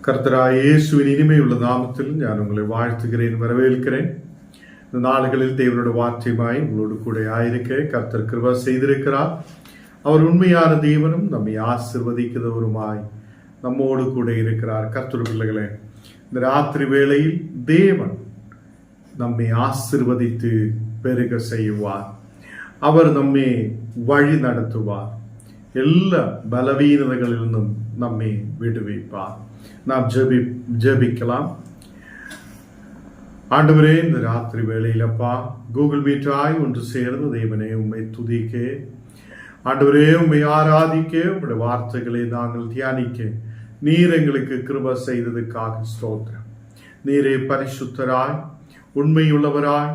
கர்த்தராய் இயேசுவின் இனிமையுள்ள நாமத்தில் நான் உங்களை வாழ்த்துகிறேன் வரவேற்கிறேன் இந்த நாளுகளில் தேவனோட வார்த்தையுமாய் உங்களோடு கூட ஆயிருக்க கர்த்தர் கிருபா செய்திருக்கிறார் அவர் உண்மையான தேவனும் நம்மை ஆசிர்வதிக்கிறவருமாய் நம்மோடு கூட இருக்கிறார் கர்த்தர் பிள்ளைகளே இந்த ராத்திரி வேளையில் தேவன் நம்மை ஆசிர்வதித்து பெருக செய்வார் அவர் நம்மை வழி நடத்துவார் எல்லா பலவீனதைகளிலிருந்தும் நம்மை விடுவிப்பார் நாம் ஜெபி ஜெபிக்கலாம். ஆண்டவரே இந்த ராத்திரி வேளையிலப்பா கூகுள் மீட்டாய் ஒன்று சேர்ந்து தேவனே உண்மை துதிக்க. ஆண்டவரே உண்மை ஆராதிக்க உங்களுடைய வார்த்தைகளை நாங்கள் தியானிக்க. நீர் எங்களுக்கு கிருப செய்ததுக்காக ஸ்தோத்திரம். நீரே பரிசுத்தராய் உண்மையுள்ளவராய்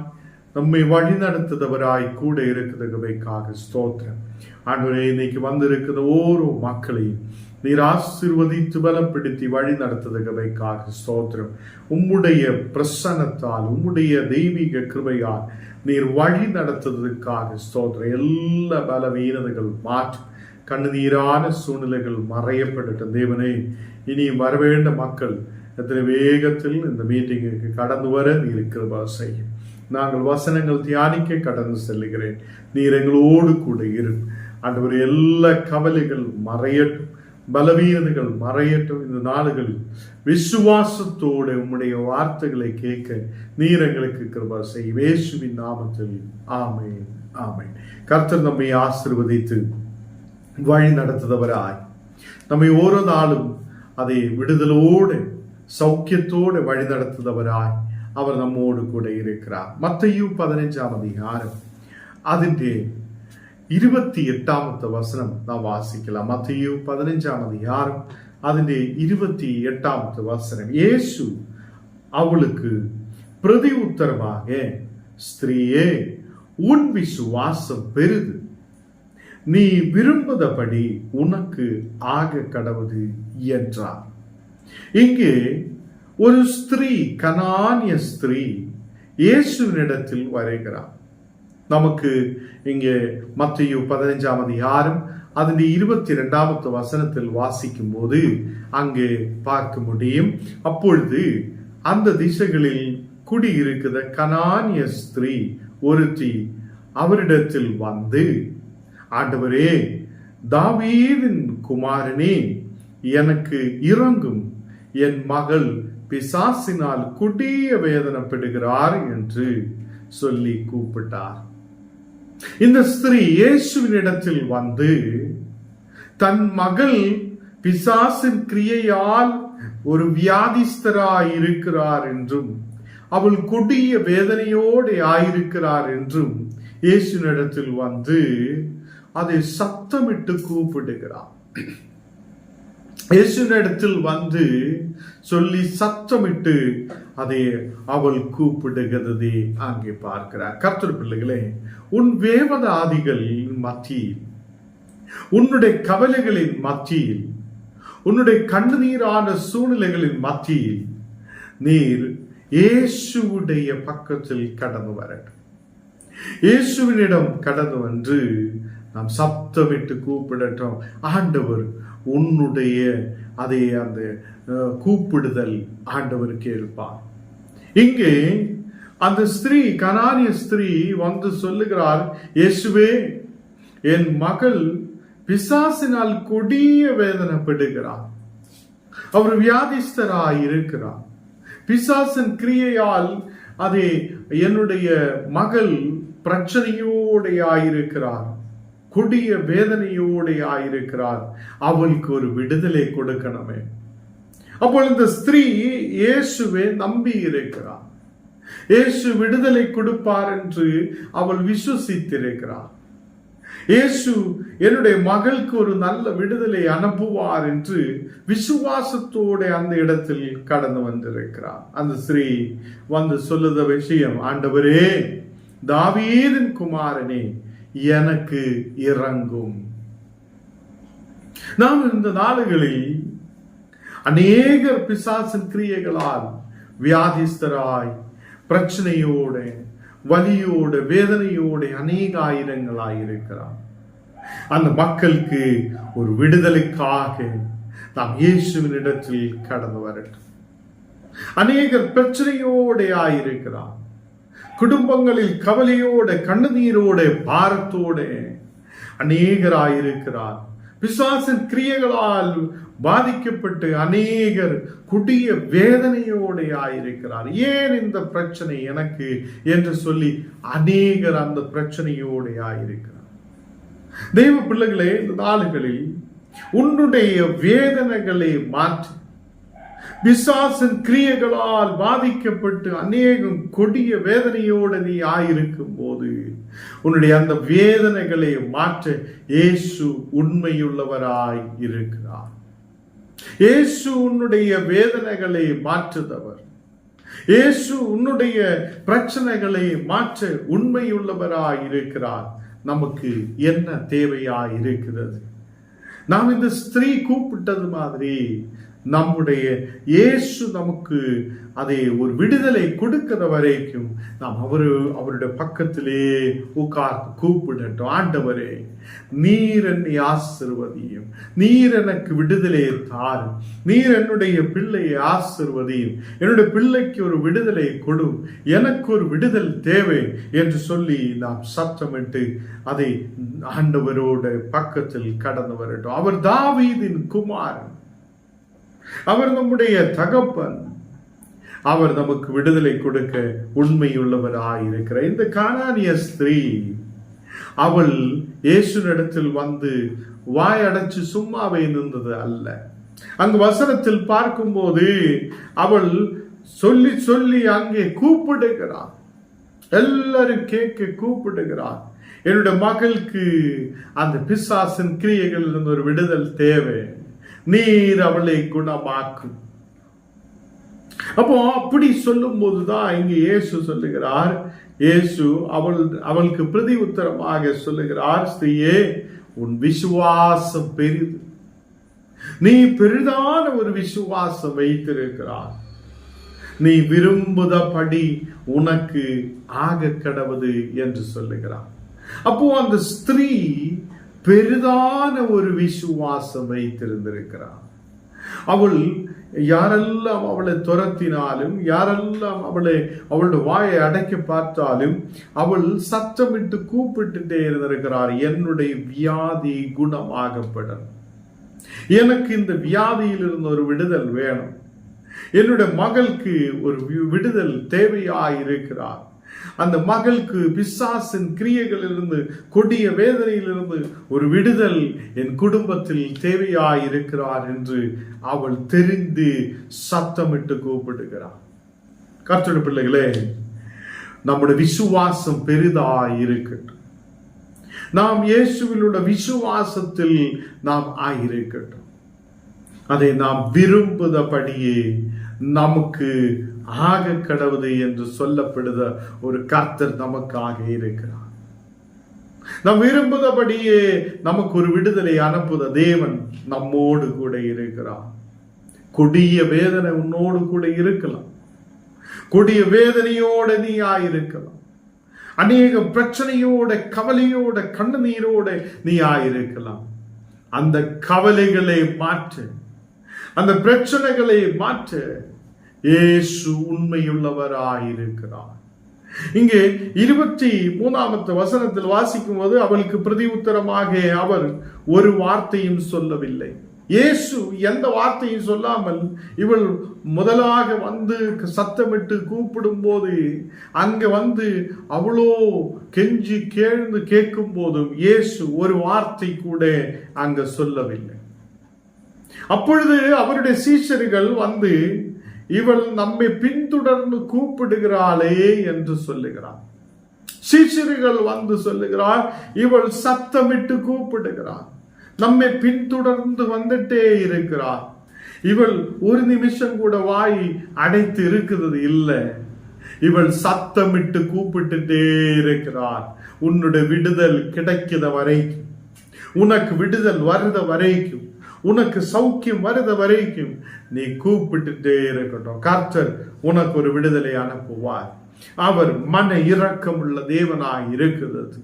நம்மை வழி நடத்துதவராய் கூட இருக்கிறதுக்காக ஸ்தோத்திரம். ஆண்டவரே இன்னைக்கு வந்திருக்கிற ஓரோ மக்களையும் நீர் ஆசிர்வதித்து பலப்படுத்தி வழி நடத்துதவைக்காக ஸ்தோத்திரம். உம்முடைய பிரசன்னத்தால் உம்முடைய தெய்வீக கிருபையால் நீர் வழி நடத்துவதற்காக ஸ்தோத்திரம். எல்லா பலவீனதைகள் மாற்று கண்ணுநீரான சூழ்நிலைகள் மறையப்படட்டும். தேவனே இனி வரவேண்ட மக்கள் எத்தனை வேகத்தில் இந்த மீட்டிங்குக்கு கடந்து வர நீர் கிருபா செய்யும். நாங்கள் வசனங்கள் தியானிக்க கடந்து செல்லுகிறேன். நீர் எங்களோடு கூட இரு. ஆண்டவர் எல்லா கவலைகள் மறையட்டும். பலவீனங்கள் மறையட்டும் இந்த நாடுகளில் விசுவாசத்தோடு உம்முடைய வார்த்தைகளை கேட்க நீர் எங்களுக்கு கிருபா செய்யும் இயேசுவின் நாமத்தில் ஆமென் ஆமென் கர்த்தர் நம்மை ஆசிர்வதித்து வழி நடத்துதவராய் நம்மை ஓரோ நாளும் அதை விடுதலோடு சௌக்கியத்தோடு வழி நடத்துதவராய் அவர் നമ്മോട് കൂടെ இருக்கிறார் മത്തയ്യു പതിനഞ്ചാം അധികാരം അതിൻ്റെ ഇരുപത്തി എട്ടാമത്തെ വസനം നാം വാസിക്കലാം മത്തിയു പതിനഞ്ചാം അധികാരം അതിൻ്റെ ഇരുപത്തി എട്ടാമത്തെ വസനം യേശു അവൾക്ക് പ്രതി ഉത്തരമാകെ സ്ത്രീയെ ഉൻ വിശ്വാസം പെരുത് நீ விரும்பதபடி உனக்கு ஆக கடவுது என்றார் இங்கு ஒரு ஸ்திரீ கனானிய ஸ்திரீ இயேசுவினிடத்தில் வரைகிறார் நமக்கு இங்கே മത്തിയു പതിനഞ്ചാം யாரும் അതിൻ്റെ இருபத்தி ரெண்டாவது வசனத்தில் வாசிக்கும் போது அங்கே பார்க்க முடியும். அப்பொழுது அந்த திசைகளில் குடியிருக்கிற கனானிய ஸ்திரீ ஒருத்தி அவரிடத்தில் வந்து ஆண்டவரே தாவீதின் குமாரனே எனக்கு இறங்கும். என் மகள் பிசாசினால் கொடிய வேதனைப்படுகிறார் என்று சொல்லி கூப்பிட்டார். இந்த ஸ்திரீ இயேசுவினிடத்தில் வந்து தன் மகள் பிசாசின் கிரியையால் ஒரு வியாதிஸ்தராய் இருக்கிறார் என்றும் அவள் கொடிய வேதனையோடு ஆயிருக்கிறார் என்றும் இயேசுனிடத்தில் வந்து அதை சத்தமிட்டு கூப்பிடுகிறார் இயேசுனிடத்தில் வந்து சொல்லி சத்தமிட்டு அதை அவள் கூப்பிடுகிறதை அங்கே பார்க்கிறார். கர்த்தர் பிள்ளைகளே உன் வேவதாதிகளின் மத்தியில் உன்னுடைய கவலைகளின் மத்தியில் உன்னுடைய கண்ணீரான சூழ்நிலைகளின் மத்தியில் நீர் இயேசுவுடைய பக்கத்தில் கடந்து வரட்டும். இயேசுவினிடம் கடந்து வந்து நாம் சப்தமிட்டு கூப்பிடட்டும். ஆண்டவர் உன்னுடைய அதை அந்த கூப்பிடுதல் ஆண்டவருக்கு இருப்பார் இங்கே அந்த ஸ்திரீ கனானிய ஸ்திரீ வந்து சொல்லுகிறார் இயேசுவே என் மகள் பிசாசினால் கொடிய வேதனைப்படுகிறார். அவர் வியாதிஸ்தராய் இருக்கிறார். பிசாசன் கிரியையால் அதை என்னுடைய மகள் பிரச்சனையோடையாயிருக்கிறார் கொடிய வேதனையோடு ஆயிருக்கிறார். அவளுக்கு ஒரு விடுதலை கொடுக்கணுமே. அப்போ இந்த ஸ்திரீ இயேசுவை நம்பி இருக்கிறார். இயேசு விடுதலை கொடுப்பார் என்று அவள் விசுவசித்திருக்கிறார். இயேசு என்னுடைய மகளுக்கு ஒரு நல்ல விடுதலை அனுப்புவார் என்று விசுவாசத்தோட அந்த இடத்தில் கடந்து வந்திருக்கிறார். அந்த ஸ்ரீ வந்து சொல்லுத விஷயம் ஆண்டவரே தாவீரின் குமாரனே எனக்கு இறங்கும். நாம் இந்த நாடுகளில் அநேகர் பிசாசின் கிரியைகளால் வியாதிஸ்தராய் பிரச்சனையோட வலியோட வேதனையோட அநேக ஆயிரங்களாய் இருக்கிறார். அந்த மக்களுக்கு ஒரு விடுதலைக்காக நாம் இயேசுவின் இடத்தில் கடந்து வரட்டும். அநேகர் பிரச்சனையோட ஆயிருக்கிறார். குடும்பங்களில் கவலையோட கண்ணுநீரோட பாரத்தோட அநேகராயிருக்கிறார். பிசாசின் கிரியைகளால் பாதிக்கப்பட்டு அநேகர் குடிய வேதனையோட ஆயிருக்கிறார் ஏன் இந்த பிரச்சனை எனக்கு என்று சொல்லி அநேகர் அந்த பிரச்சனையோட ஆயிருக்கிறார் தெய்வ பிள்ளைகளே இந்த நாளுகளில் உன்னுடைய வேதனைகளை மாற்றி பிசாசின் கிரியைகளால் பாதிக்கப்பட்டு அநேகம் கொடிய வேதனையோடு நீ ஆயிருக்கும் போது உன்னுடைய அந்த வேதனைகளை மாற்ற இயேசு உண்மையுள்ளவராய் இருக்கிறார். இயேசு உன்னுடைய வேதனைகளை மாற்றுதவர். இயேசு உன்னுடைய பிரச்சனைகளை மாற்ற உண்மையுள்ளவராய் இருக்கிறார். நமக்கு என்ன தேவையாய் இருக்கிறது? நாம் இந்த ஸ்திரீ கூப்பிட்டது மாதிரி நம்முடைய இயேசு நமக்கு அதை ஒரு விடுதலை கொடுக்கிற வரைக்கும் நாம் அவர் அவருடைய பக்கத்திலே உட்கார்ந்து கூப்பிடட்டும். ஆண்டவரே நீர் என்னை ஆசிர்வதியும். நீர் எனக்கு விடுதலை தாரும். நீர் என்னுடைய பிள்ளையை ஆசிர்வதியும். என்னுடைய பிள்ளைக்கு ஒரு விடுதலை கொடு. எனக்கு ஒரு விடுதல் தேவை என்று சொல்லி நாம் சத்தமிட்டு அதை ஆண்டவரோட பக்கத்தில் கடந்து வரட்டும். அவர் தாவீதின் குமாரன். அவர் நம்முடைய தகப்பன். அவர் நமக்கு விடுதலை கொடுக்க உண்மையுள்ளவராயிருக்கிறார் இந்த காணானிய ஸ்திரீ அவள் இயேசுனிடத்தில் வந்து வாய் அடைச்சு சும்மாவே நின்றது அல்ல. அங்கு வசனத்தில் பார்க்கும்போது அவள் சொல்லி சொல்லி அங்கே கூப்பிடுகிறார் எல்லாரும் கேட்க கூப்பிடுகிறார் என்னுடைய மகளுக்கு அந்த பிசாசின் கிரியைகள் ஒரு விடுதல் தேவை. நீர் அவளை குணமாக்கும். அப்போ அப்படி சொல்லும் போதுதான் இங்கு இயேசு சொல்லுகிறார். இயேசு அவள் அவளுக்கு பிரதி உத்தரமாக சொல்லுகிறார் ஸ்ரீயே உன் விசுவாசம் பெரிது. நீ பெரிதான ஒரு விசுவாசம் வைத்திருக்கிறார் நீ விரும்புதபடி உனக்கு ஆக கடவுது என்று சொல்லுகிறார். அப்போ அந்த ஸ்திரீ பெரிதான ஒரு விசுவாசம் வைத்திருந்திருக்கிறார் அவள் யாரெல்லாம் அவளை துரத்தினாலும் யாரெல்லாம் அவளை அவளுடைய வாயை அடைக்க பார்த்தாலும் அவள் சத்தமிட்டு கூப்பிட்டுட்டே இருந்திருக்கிறார். என்னுடைய வியாதி குணமாகப்படும். எனக்கு இந்த வியாதியிலிருந்து ஒரு விடுதல் வேணும். என்னுடைய மகளுக்கு ஒரு விடுதல் தேவையாயிருக்கிறார். அந்த மகளுக்கு பிசாசின் கிரியைகளிலிருந்து கொடிய வேதனையிலிருந்து ஒரு விடுதல் என் குடும்பத்தில் தேவையாயிருக்கிறார் என்று அவள் தெரிந்து சத்தமிட்டு கூப்பிடுகிறார் கர்த்தட பிள்ளைகளே நம்முடைய விசுவாசம் பெரிதாய் இருக்கட்டும் நாம் இயேசுவில் உள்ள விசுவாசத்தில் நாம் ஆயிருக்கட்டும். அதை நாம் விரும்புதபடியே நமக்கு ஆக கடவுது என்று சொல்லப்படுத ஒரு கர்த்தர் நமக்காக இருக்கிறார். நாம் விரும்புதபடியே நமக்கு ஒரு விடுதலை அனுப்புத தேவன் நம்மோடு கூட இருக்கிறார். கொடிய வேதனை உன்னோடு கூட இருக்கலாம். கொடிய வேதனையோட நீ ஆயிருக்கலாம் அநேக பிரச்சனையோட கவலையோட கண்ணீரோட நீ ஆயிருக்கலாம் அந்த கவலைகளை மாற்று அந்த பிரச்சனைகளை மாற்று இயேசு உண்மையுள்ளவராயிருக்கிறார். இங்கே இருபத்தி மூணாமத்து வசனத்தில் வாசிக்கும் போது அவளுக்கு பிரதி உத்தரமாக அவர் ஒரு வார்த்தையும் சொல்லவில்லை. இயேசு எந்த வார்த்தையும் சொல்லாமல் இவள் முதலாக வந்து சத்தமிட்டு கூப்பிடும் போது அங்க வந்து அவ்வளோ கெஞ்சி கேழ்ந்து கேட்கும் போதும் இயேசு ஒரு வார்த்தை கூட அங்க சொல்லவில்லை. அப்பொழுது அவருடைய சீஷர்கள் வந்து இவள் நம்மை பின்தொடர்ந்து கூப்பிடுகிறாளே என்று சொல்லுகிறார் சீஷர்கள் வந்து சொல்லுகிறார் இவள் சத்தமிட்டு கூப்பிடுகிறார் நம்மை பின்தொடர்ந்து வந்துட்டே இருக்கிறார் இவள் ஒரு நிமிஷம் கூட வாய் அடைத்து இருக்கிறது இல்லை. இவள் சத்தமிட்டு கூப்பிட்டுட்டே இருக்கிறார் உன்னுடைய விடுதல் கிடைக்கிற வரைக்கும் உனக்கு விடுதல் வருத வரைக்கும் உனக்கு சௌக்கியம் வருத வரைக்கும் நீ கூப்பிட்டுட்டே இருக்கட்டும். கர்த்தர் உனக்கு ஒரு விடுதலை அனுப்புவார். அவர் மன இரக்கமுள்ள தேவனாய் இருக்கிறது.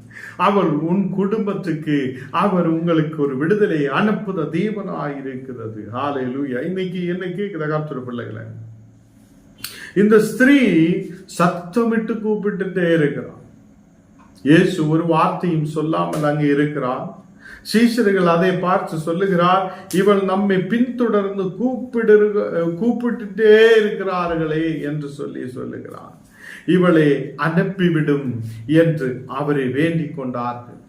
அவர் உன் குடும்பத்துக்கு அவர் உங்களுக்கு ஒரு விடுதலை அனுப்புத தேவனாய் இருக்கிறது. ஹalleluya இன்னைக்கு என்ன கேட்குத கர்த்தர் பிள்ளைகளை? இந்த ஸ்திரீ சத்தமிட்டு கூப்பிட்டுட்டே இருக்கிறார் இயேசு ஒரு வார்த்தையும் சொல்லாமல் அங்கே இருக்கிறார் சீஷர்கள் அதை பார்த்து சொல்லுகிறார் இவள் நம்மை பின்தொடர்ந்து கூப்பிடு கூப்பிட்டுட்டே இருக்கிறார்களே என்று சொல்லி சொல்லுகிறார். இவளை அனுப்பிவிடும் என்று அவரை வேண்டிக் கொண்டார்கள்.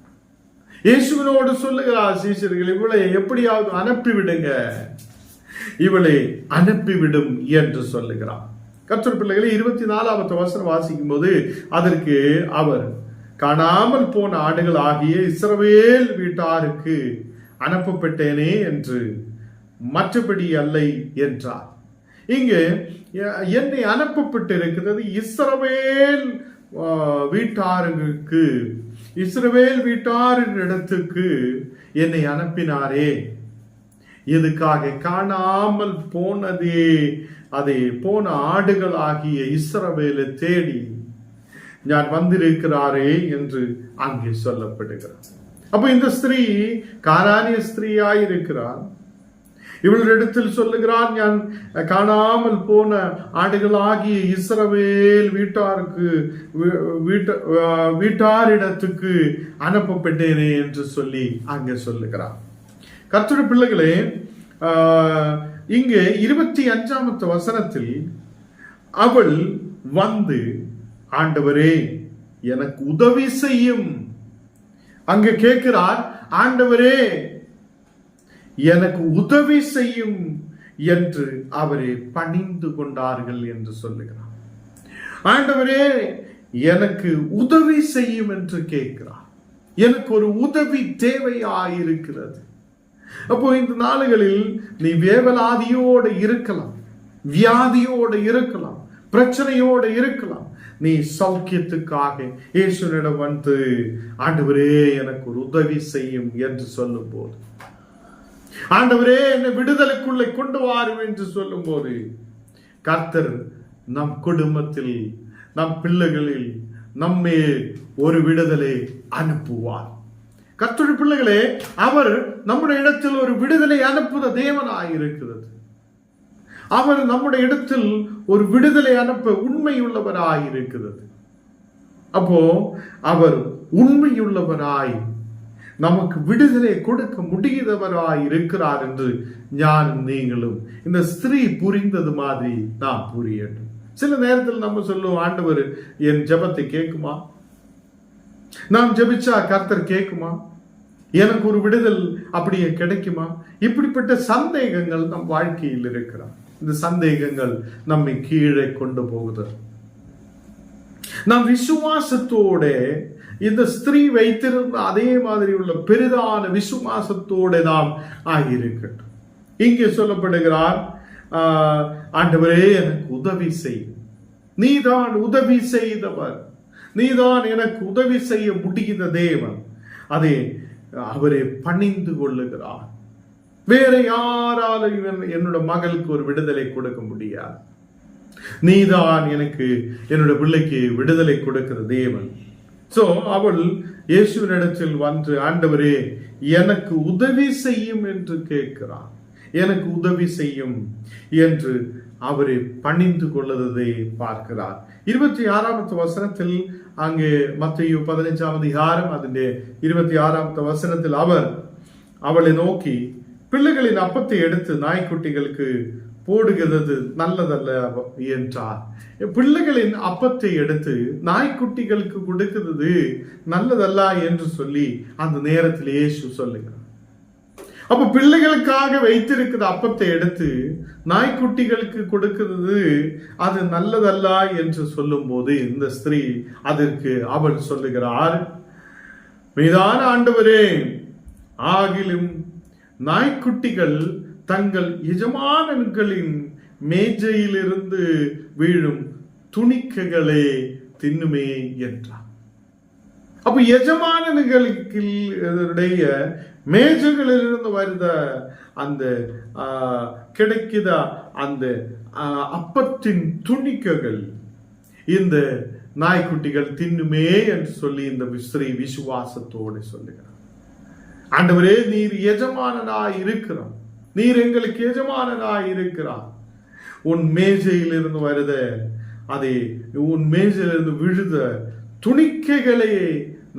இயேசுவினோடு சொல்லுகிறார் சீசர்கள் இவளை எப்படியாவது அனுப்பிவிடுங்க. இவளை அனுப்பிவிடும் என்று சொல்லுகிறார். கற்றல் பிள்ளைகளை இருபத்தி நாலாவது வசனம் வாசிக்கும் போது அதற்கு அவர் காணாமல் போன ஆடுகள் ஆகிய இஸ்ரவேல் வீட்டாருக்கு அனுப்பப்பட்டேனே என்று மற்றபடி அல்லை என்றார். இங்கு என்னை அனுப்பப்பட்டு இருக்கிறது இஸ்ரவேல் வீட்டாருக்கு இஸ்ரவேல் வீட்டாரின் இடத்துக்கு என்னை அனுப்பினாரே. எதுக்காக காணாமல் போனதே அதை போன ஆடுகள் ஆகிய இஸ்ரவேலை தேடி நான் வந்திருக்கிறாரே என்று அங்கே சொல்லப்படுகிறார். அப்ப இந்த ஸ்திரீ காரானிய ஸ்திரீயாய் இருக்கிறார் இவளிடத்தில் சொல்லுகிறார் நான் காணாமல் போன ஆடுகளாகிய இஸ்ரவேல் வீட்டாருக்கு வீட்ட வீட்டாரிடத்துக்கு அனுப்பப்பட்டேனே என்று சொல்லி அங்கே சொல்லுகிறார். கத்துட பிள்ளைகளே இங்கே இருபத்தி அஞ்சாமத்து வசனத்தில் அவள் வந்து ஆண்டவரே எனக்கு உதவி செய்யும். அங்க கேட்கிறார் ஆண்டவரே எனக்கு உதவி செய்யும் என்று அவரை பணிந்து கொண்டார்கள் என்று சொல்லுகிறார். ஆண்டவரே எனக்கு உதவி செய்யும் என்று கேட்கிறார். எனக்கு ஒரு உதவி தேவையாயிருக்கிறது. அப்போ இந்த நாளுகளில் நீ வேவலாதியோடு இருக்கலாம் வியாதியோடு இருக்கலாம் பிரச்சனையோடு இருக்கலாம். நீ சௌக்கியத்துக்காக இயேசுனிடம் வந்து ஆண்டவரே எனக்கு ஒரு உதவி செய்யும் என்று சொல்லும் போது ஆண்டவரே என்னை விடுதலைக்குள்ளே கொண்டு வாரும் என்று சொல்லும் போது கர்த்தர் நம் குடும்பத்தில் நம் பிள்ளைகளில் நம்மே ஒரு விடுதலை அனுப்புவார். கர்த்தருடைய பிள்ளைகளே அவர் நம்முடைய இடத்தில் ஒரு விடுதலை அனுப்புத தேவனாய் இருக்கிறது அவர் நம்முடைய இடத்தில் ஒரு விடுதலை அனுப்ப உண்மையுள்ளவராய் இருக்கிறது அப்போ அவர் உண்மையுள்ளவராய் நமக்கு விடுதலை கொடுக்க முடியாதவராய் இருக்கிறார் என்று ஞானம் நீங்களும் இந்த ஸ்திரீ புரிந்தது மாதிரி நாம் புரியட்டும் சில நேரத்தில் நம்ம சொல்லுவோம் ஆண்டவர் என் ஜபத்தை கேட்குமா நாம் ஜபிச்சா கர்த்தர் கேட்குமா எனக்கு ஒரு விடுதல் அப்படியே கிடைக்குமா இப்படிப்பட்ட சந்தேகங்கள் நம் வாழ்க்கையில் இருக்கிறார் இந்த சந்தேகங்கள் நம்மை கீழே கொண்டு போகுது. நாம் விசுவாசத்தோட இந்த ஸ்திரீ வைத்திருந்த அதே மாதிரி உள்ள பெரிதான விசுவாசத்தோட தான் ஆகியிருக்கட்டும். இங்கே சொல்லப்படுகிறார் ஆண்டவரே எனக்கு உதவி செய். நீதான் உதவி செய்தவர். நீதான் எனக்கு உதவி செய்ய முடிகிற தேவன். அதை அவரை பணிந்து கொள்ளுகிறார். வேற யாராலும் என்னோட மகளுக்கு ஒரு விடுதலை கொடுக்க முடியாது. நீதான் எனக்கு என்னோட பிள்ளைக்கு விடுதலை கொடுக்கிற தேவன். சோ அவள் இயேசுவினிடத்தில் வந்து ஆண்டவரே எனக்கு உதவி செய்யும் என்று கேட்கிறான். எனக்கு உதவி செய்யும் என்று அவரை பணிந்து கொள்ளுவதை பார்க்கிறார். இருபத்தி ஆறாமத்து வசனத்தில் அங்கே மத்திய பதினைஞ்சாம் அதிகாரம் அதிന്റെ இருபத்தி ஆறாமத்து வசனத்தில் அவர் அவளை நோக்கி பிள்ளைகளின் அப்பத்தை எடுத்து நாய்க்குட்டிகளுக்கு போடுகிறது நல்லதல்ல என்றார். பிள்ளைகளின் அப்பத்தை எடுத்து நாய்க்குட்டிகளுக்கு கொடுக்கிறது நல்லதல்ல என்று சொல்லி அந்த நேரத்தில் இயேசு சொல்லுகிறார். அப்ப பிள்ளைகளுக்காக வைத்திருக்கிற அப்பத்தை எடுத்து நாய்க்குட்டிகளுக்கு கொடுக்கிறது அது நல்லதல்ல என்று சொல்லும் போது இந்த ஸ்திரீ அதற்கு அவள் சொல்லுகிறார் மீதான ஆண்டவரே ஆகிலும் நாய்க்குட்டிகள் தங்கள் எஜமானன்களின் மேஜையிலிருந்து வீழும் துணிக்கைகளே தின்னுமே என்றார். அப்ப எஜமானன்களுக்கு மேஜைகளிலிருந்து வருத அந்த கிடைக்கிற அந்த அப்பத்தின் துணிக்கைகள் இந்த நாய்க்குட்டிகள் தின்னுமே என்று சொல்லி இந்த விஸ்ரீ விசுவாசத்தோடு சொல்லுகிறார். ஆண்டவரே நீர் எஜமானனாய் இருக்கிறார். நீர் எங்களுக்கு எஜமானனாய் இருக்கிறார். உன் மேஜையிலிருந்து வருத அதை உன் மேஜையிலிருந்து விழுத துணிக்கைகளையே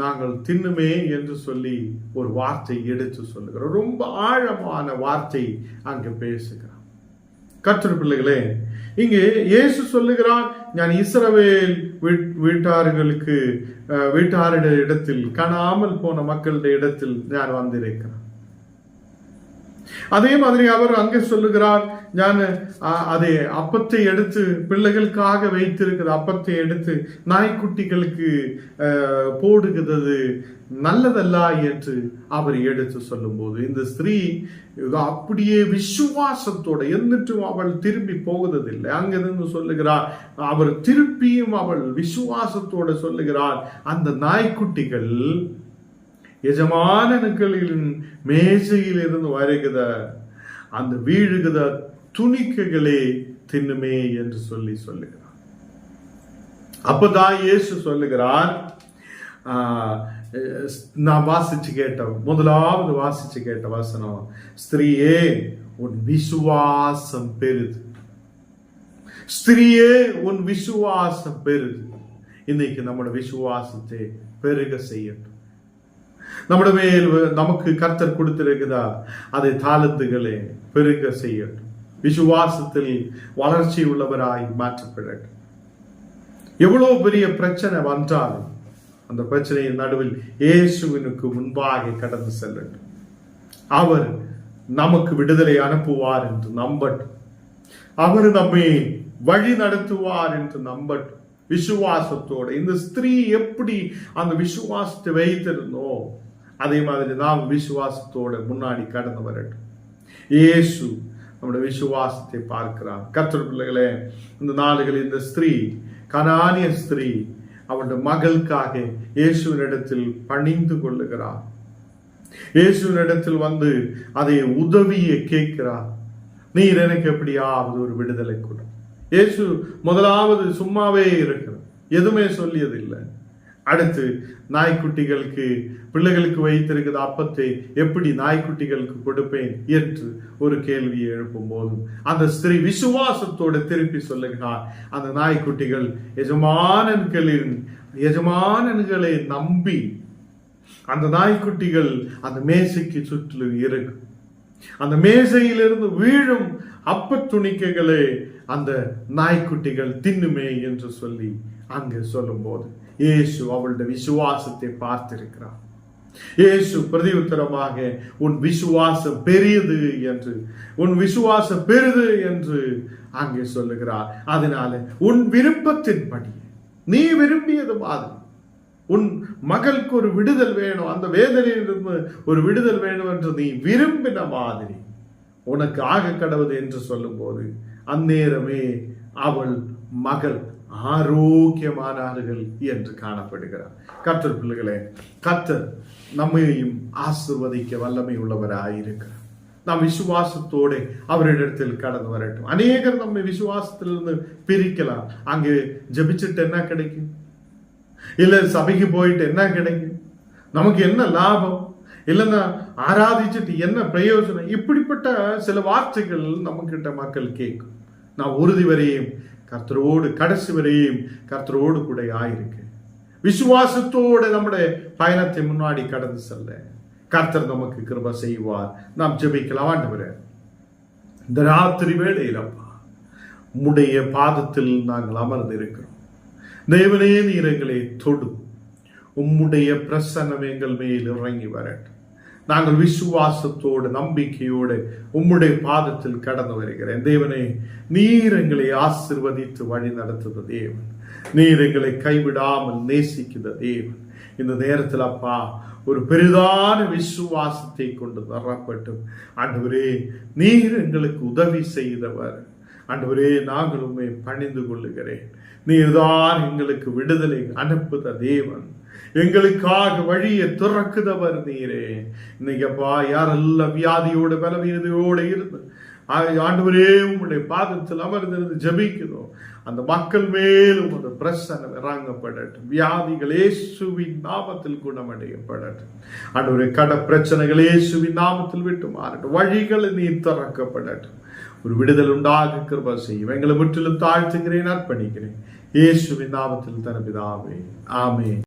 நாங்கள் தின்னுமே என்று சொல்லி ஒரு வார்த்தை எடுத்து சொல்லுகிறோம் ரொம்ப ஆழமான வார்த்தை அங்கு பேசுகிறார். கற்று பிள்ளைகளே இங்கே இயேசு சொல்லுகிறான் நான் இஸ்ரவேல் வீட்டார்களுக்கு வீட்டாருடைய இடத்தில் காணாமல் போன மக்களுடைய இடத்தில் நான் வந்திருக்கிறான் அதே மாதிரி அவர் அங்கே சொல்லுகிறார் நான் அதே அப்பத்தை எடுத்து பிள்ளைகளுக்காக வைத்திருக்கிற அப்பத்தை எடுத்து நாய்க்குட்டிகளுக்கு போடுகிறது நல்லதல்ல என்று அவர் எடுத்து சொல்லும்போது இந்த ஸ்திரீ அப்படியே விசுவாசத்தோட இருந்துட்டும் அவள் திரும்பி போகுதில்லை அங்கிருந்து சொல்லுகிறார் அவர் திருப்பியும் அவள் விசுவாசத்தோட சொல்லுகிறார் அந்த நாய்க்குட்டிகள் எஜமானனுக்களின் மேசையில் இருந்து அந்த வீழுகிற துணிக்கைகளே தின்னுமே என்று சொல்லி சொல்லுகிறார் அப்பதான் இயேசு சொல்லுகிறார் நான் வாசிச்சு கேட்ட முதலாவது வாசிச்சு கேட்ட வசனம் ஸ்திரீயே உன் விசுவாசம் பெருது. ஸ்திரீயே உன் விசுவாசம் பெருது. இன்னைக்கு நம்மளோட விசுவாசத்தை பெருக செய்யட்டும். நம்முடைய மேல் நமக்கு கர்த்தர் கொடுத்திருக்கிறார் அதை தாளத்துகளை பெருக செய்யட்டும் விசுவாசத்தில் வளர்ச்சி உள்ளவராய் மாற்றப்படட்டும் எவ்வளவு பெரிய பிரச்சனை வந்தாலும் அந்த பிரச்சனையின் நடுவில் இயேசுவினுக்கு முன்பாக கடந்து செல்லட்டும் அவர் நமக்கு விடுதலை அனுப்புவார் என்று நம்பட்டும் அவர் நம்மை வழி நடத்துவார் என்று நம்பட்டும் விசுவாசத்தோடு இந்த ஸ்திரீ எப்படி அந்த விசுவாசத்தை வைத்திருந்தோம் அதே மாதிரி நாம் விசுவாசத்தோட முன்னாடி கடந்து வரட்டும். இயேசு நம்முடைய விசுவாசத்தை பார்க்கிறார். கர்த்தர் பிள்ளைகளே இந்த நாளுகளில் இந்த ஸ்திரீ கனானிய ஸ்திரீ அவளுடைய மகளுக்காக இயேசுவினிடத்தில் பணிந்து கொள்ளுகிறார். இயேசுவினிடத்தில் வந்து அதை உதவியை கேட்கிறார். நீர் எனக்கு எப்படியாவது ஒரு விடுதலை கொடு. இயேசு முதலாவது சும்மாவே இருக்கிறார். எதுவுமே சொல்லியது இல்லை அடுத்து நாய்க்குட்டிகளுக்கு பிள்ளைகளுக்கு வைத்திருக்கிற அப்பத்தை எப்படி நாய்க்குட்டிகளுக்கு கொடுப்பேன் என்று ஒரு கேள்வியை எழுப்பும் போதும் அந்த ஸ்திரீ விசுவாசத்தோடு திருப்பி சொல்லுகிறார் அந்த நாய்க்குட்டிகள் எஜமானன்களின் எஜமானன்களை நம்பி அந்த நாய்க்குட்டிகள் அந்த மேசைக்கு சுற்றிலும் இருக்கும் அந்த மேசையிலிருந்து வீழும் அப்ப துணிக்கைகளை அந்த நாய்க்குட்டிகள் தின்னுமே என்று சொல்லி அங்கு சொல்லும்போது இயேசு அவளுடைய விசுவாசத்தை பார்த்திருக்கிறார். இயேசு பிரதியுத்தரமாக உன் விசுவாசம் பெரியது என்று உன் விசுவாசம் பெரிது என்று அங்கே சொல்லுகிறார். அதனால உன் விருப்பத்தின்படி நீ விரும்பியது மாதிரி உன் மகளுக்கு ஒரு விடுதல் வேணும் அந்த வேதனையிலிருந்து ஒரு விடுதல் வேணும் என்று நீ விரும்பின மாதிரி. உனக்கு ஆக கடவுது என்று சொல்லும்போது அந்நேரமே அவள் மகள் ஆரோக்கியமானார்கள் என்று காணப்படுகிறார். கர்த்தர் பிள்ளைகளே கர்த்தர் நம்மையும் ஆசிர்வதிக்க வல்லமை உள்ளவராயிருக்கிறார். நாம் விசுவாசத்தோடு அவரிடத்தில் கடந்து வரட்டும். அநேகர் நம்மை விசுவாசத்திலிருந்து பிரிக்கலாம். அங்கே ஜபிச்சுட்டு என்ன கிடைக்கும்? இல்லை சபைக்கு போயிட்டு என்ன கிடைக்கும்? நமக்கு என்ன லாபம்? இல்லைன்னா ஆராதிச்சுட்டு என்ன பிரயோஜனம் இப்படிப்பட்ட சில வார்த்தைகள் நம்மக்கிட்ட மக்கள் கேட்கும். நான் உறுதி வரையும் கர்த்தரோடு கடைசி வரையும் கர்த்தரோடு கூட ஆயிருக்கு. விசுவாசத்தோடு நம்முடைய பயணத்தை முன்னாடி கடந்து செல்ல. கர்த்தர் நமக்கு கிருப செய்வார். நாம் ஜெபிக்கலாம் ஆண்டவரே. இந்த ராத்திரி வேளையிலப்பா உடைய பாதத்தில் நாங்கள் அமர்ந்து இருக்கிறோம் தேவனே நீர் எங்களை தொடும் உம்முடைய பிரசன்னம் எங்கள் மேல் இறங்கி வரட்டும். நாங்கள் விசுவாசத்தோடு நம்பிக்கையோடு உம்முடைய பாதத்தில் கடந்து வருகிறேன். தேவனே நீர் எங்களை ஆசிர்வதித்து வழி நடத்துத தேவன். நீர் எங்களை கைவிடாமல் நேசிக்கிற தேவன். இந்த நேரத்தில் அப்பா ஒரு பெரிதான விசுவாசத்தை கொண்டு வரப்பட்டு ஆண்டவரே நீர் எங்களுக்கு உதவி செய்தவர். ஆண்டவரே நாங்கள் உண்மை பணிந்து கொள்ளுகிறேன். நீர்தான் எங்களுக்கு விடுதலை அனுப்புத தேவன். எங்களுக்காக வழியை திறக்குதவர் நீரே. இன்னைக்கப்பா யாரெல்லாம் வியாதியோட பலவீனதையோடு இருந்து ஆண்டவரே உங்களுடைய பாதத்தில் அமர்ந்திருந்து ஜபிக்கிறோம் அந்த மக்கள் மேலும் ஒரு பிரசனம் இறங்கப்படட்டும். வியாதிகள் இயேசுவின் நாமத்தில் குணமடையப்படட்டும். ஆண்டவரே கட பிரச்சனைகள் இயேசுவின் நாமத்தில் விட்டு மாறட்டும். வழிகள் நீ திறக்கப்படட்டும். ஒரு விடுதல் உண்டாக கிருபா செய்யும். எங்களை முற்றிலும் தாழ்த்துகிறேன் அர்ப்பணிக்கிறேன். இயேசுவின் நாமத்தில் தனபிதாவே. ஆமே